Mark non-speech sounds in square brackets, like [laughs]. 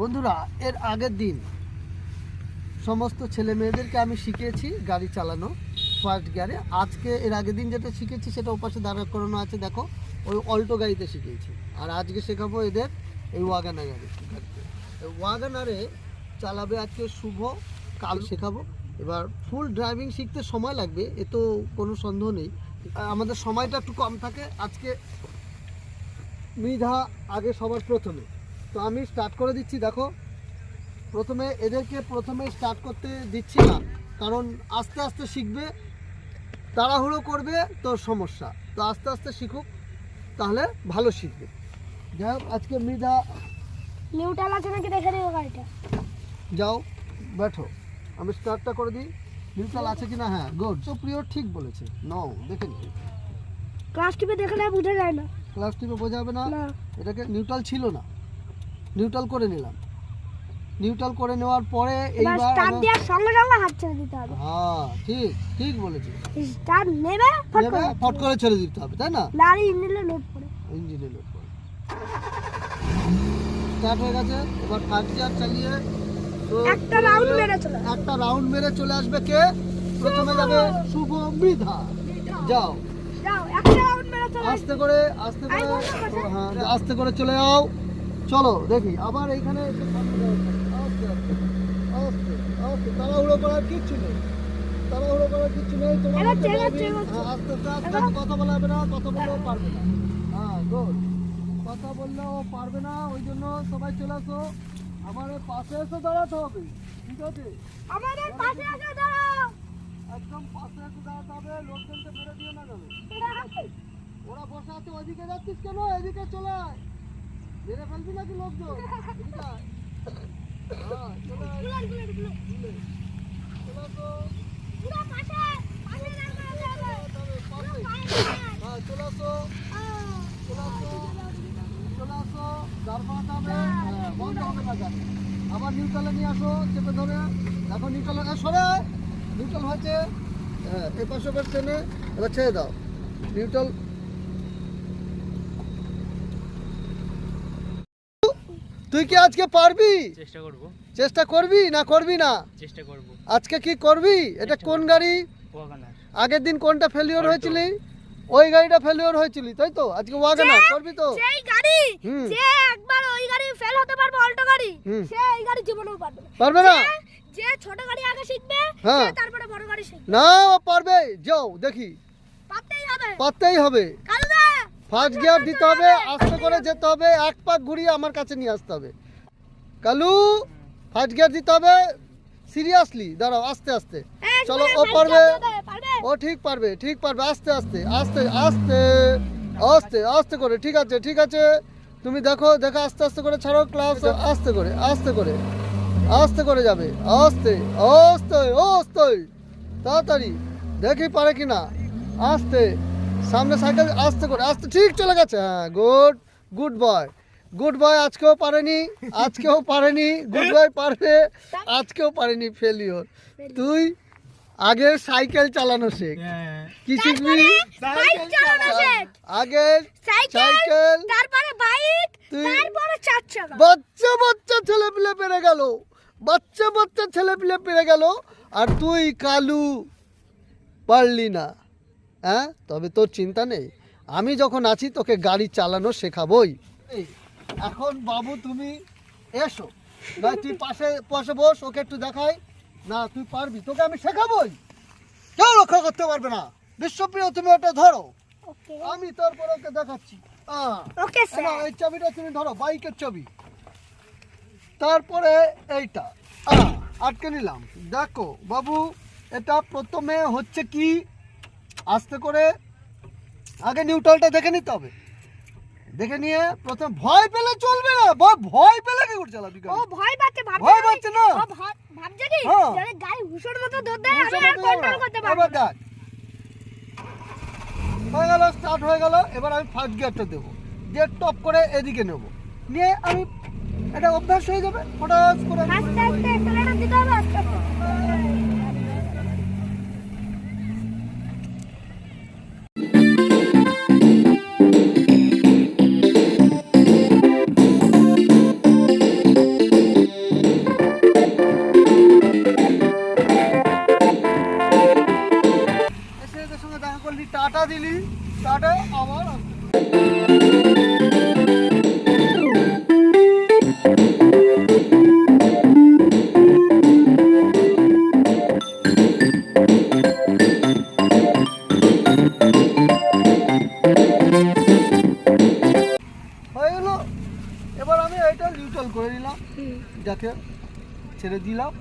বন্ধুরা, এর আগের দিন সমস্ত ছেলে মেয়েদেরকে আমি শিখিয়েছি গাড়ি চালানো ফার্স্ট গিয়ারে আজকে এর আগের দিন যেটা শিখেছি সেটা ওপাশে দাঁড়া করানো আছে, দেখো, ওই অল্টো গাড়িতে শিখিয়েছি। আর আজকে শেখাবো এদের এই ওয়াগানা গাড়ি ওয়াগানারে চালাবে আজকে শুভ, কাল শেখাবো। এবার ফুল ড্রাইভিং শিখতে সময় লাগবে, এ তো কোনো সন্দেহ নেই। আমাদের সময়টা একটু কম থাকে, আজকে মৃধা আগে সবার প্রথমে। তো আমি স্টার্ট করে দিচ্ছি দেখো। প্রথমে এদেরকে প্রথমে স্টার্ট করতে দিচ্ছি না কারণ আস্তে আস্তে শিখবে তাড়াহুড়ো করবে তো সমস্যা। তো আস্তে আস্তে শিখুক তাহলে ভালো শিখবে। যাই হোক আজকে মৃধা নিউটাল আছে নাকি দেখে নিও গাড়িটা। যাও বেঠো আমি স্টার্টটা করে দিই। নিউটাল আছে কি না হ্যাঁ গুড তো প্রিয় ঠিক বলেছে। নাও দেখে নি ক্লাস টিপে দেখলে বোঝা যায় না। ক্লাস টিপে বোঝাবে না? না। এটাকে নিউট্রাল ছিল না। নিউট্রাল করে নিলাম। নিউট্রাল করে নেওয়ার পরে এইবার আমার- দেওয়ার সঙ্গে সঙ্গে হাত ছেড়ে দিতে হবে। হ্যাঁ ঠিক ঠিক বলেছিস। স্টার্ট নেবে ফট করে। ফট করে ছেড়ে দিতে হবে তাই না? লারি ইঞ্জিনে লোড করে ইঞ্জিনে লোড করে স্টার্ট হয়ে গেছে এবার ফার্স্ট গিয়ার চালিয়ে তো একটা রাউন্ড মেরে চলে একটা রাউন্ড মেরে চলে আসবে কে? প্রথমে যাবে শুভ মৃধা। যাও। যাও একটা রাউন্ড মেরে চলে আস্তে করে আস্তে করে। হ্যাঁ আস্তে করে চলে যাও। চলো দেখি আবার এইখানে একটু সামনে যাও। আস্তে আস্তে আস্তে আস্তে তাড়াহুড়ো করার কিচ্ছু নেই। তাড়াহুড়ো করার কিচ্ছু নেই তোমার আস্তে আস্তে কথা বলা না কথা বললেও পারবে না। হ্যাঁ গুড কথা বললেও পারবে না ওই জন্য সবাই চলে আসো। আমার পাশে এসে দাঁড়াতে হবে ঠিক আছে? আমাদের পাশে আসে দাঁড়াও। একদম পাশে এসে দাঁড়াতে হবে লোকজনকে ফেলে দিও না [laughs] ওরা বসে আছে ওইদিকে যাচ্ছিস কেন? এদিকে চলে আয়। মেরে ফেলবি নাকি লোকজন? হ্যাঁ, চলে আসো। পাশে। হ্যাঁ, চলে আসো। হ্যাঁ, বন্ধ হবে না গাড়ি। আবার নিউট্রালে নিয়ে আসো চেপে ধরে। দেখো নিউট্রালে সরে। নিউট্রাল হয়েছে। হ্যাঁ এই পাশে পাশ টেনে এবার ছেড়ে দাও। নিউট্রাল তুই কি আজকে পারবি? চেষ্টা করব। চেষ্টা করবি না করবি না? চেষ্টা করব। আজকে কি করবি? এটা কোন গাড়ি? ওয়াগানার আগের দিন কোনটা ফেলিওর। হয়েছিলি? ওই গাড়িটা ফেলিওর হয়েছিলি তাই তো? আজকে ওয়াগানার করবি তো? সেই গাড়ি যে একবার ওই গাড়ি ফেল হতে পারবে অল্টো গাড়ি হুম। সে এই গাড়ি জীবনেও পারবে না। পারবে না? যে- ছোট গাড়ি আগে শিখবে হ্যাঁ। সে তারপরে বড় গাড়ি শিখবে। না ও পারবে। যাও দেখি। পারতেই হবে। পারতেই হবে। কালুদা ফার্স্ট গিয়ার দিতে হবে আস্তে করে যেতে হবে এক পাক ঘুরিয়ে আমার কাছে নিয়ে আসতে হবে। কালু ফার্স্ট গিয়ার দিতে হবে সিরিয়াসলি দাঁড়াও আস্তে আস্তে। চলো ও পারবে? ও ঠিক পারবে ঠিক পারবে আস্তে আস্তে আস্তে আস্তে আস্তে আস্তে করে ঠিক আছে ঠিক আছে। তুমি দেখো দেখো আস্তে আস্তে করে ছাড়ো ক্লাস আস্তে করে আস্তে করে আস্তে করে যাবে আস্তে আস্তে আস্তে তাড়াতাড়ি দেখি পারে কিনা। আস্তে সামনে সাইকেল আসতে করে আস্তে ঠিক চলে গেছে। হ্যাঁ good good boy. Good boy আজকেও পারেনি আজকেও পারেনি গুড বয় পারবে আজকেও পারেনি ফেলিওর তুই আগে সাইকেল চালানো শেখ। কি শিখবি বাইক চালানো আগে সাইকেল সাইকেল তারপরে বাইক তুই- তারপরে চার চাকা। বাচ্চা বাচ্চা ছেলে পিলে পেরে গেল। বাচ্চা বাচ্চা ছেলে পিলে পেরে গেল। আর তুই কালু পারলি না। হ্যাঁ? তবে তোর চিন্তা নেই। আমি যখন আছি তোকে গাড়ি চালানো শেখাবই। এখন বাবু তুমি এসো। না তুই পাশে পাশে বস ওকে একটু দেখাই। না তুই পারবি তোকে আমি শেখাবই। কেউ রক্ষা করতে পারবে না। বিশ্বপ্রিয় তুমি ওটা ধরো। আমি তারপর ওকে দেখাচ্ছি। এই চাবিটা তুমি ধরো বাইকের চাবি তারপরে এইটা। আটকে নিলাম। দেখো বাবু এটা প্রথমে হচ্ছে কি? আস্তে করে আগে নিউট্রালটা দেখে নিতে হবে। দেখে নিয়ে প্রথম ভয় পেলে চলবে না। ভয় ভয় পেলে কি করে চালাবি ও ভয় পাচ্ছে ভাবছে ভয় পাচ্ছে না? ও ভাবছে কি? হ্যাঁ। যদি গাড়ি হুসুর মতো ধর দেয় আমি আর কন্ট্রোল? করতে পারব এবার না। হয়ে গেল স্টার্ট হয়ে গেল। এবার আমি ফার্স্ট গিয়ারটা দেবো। গিয়ার টপ করে এদিকে নেব। নিয়ে আমি এটা অভ্যাস হয়ে যাবে। হঠাৎ করে গার্ডে আবার আসতে হয়ে গেল। এবার আমি এটা নিউট্রাল করে ছেড়ে দিলাম।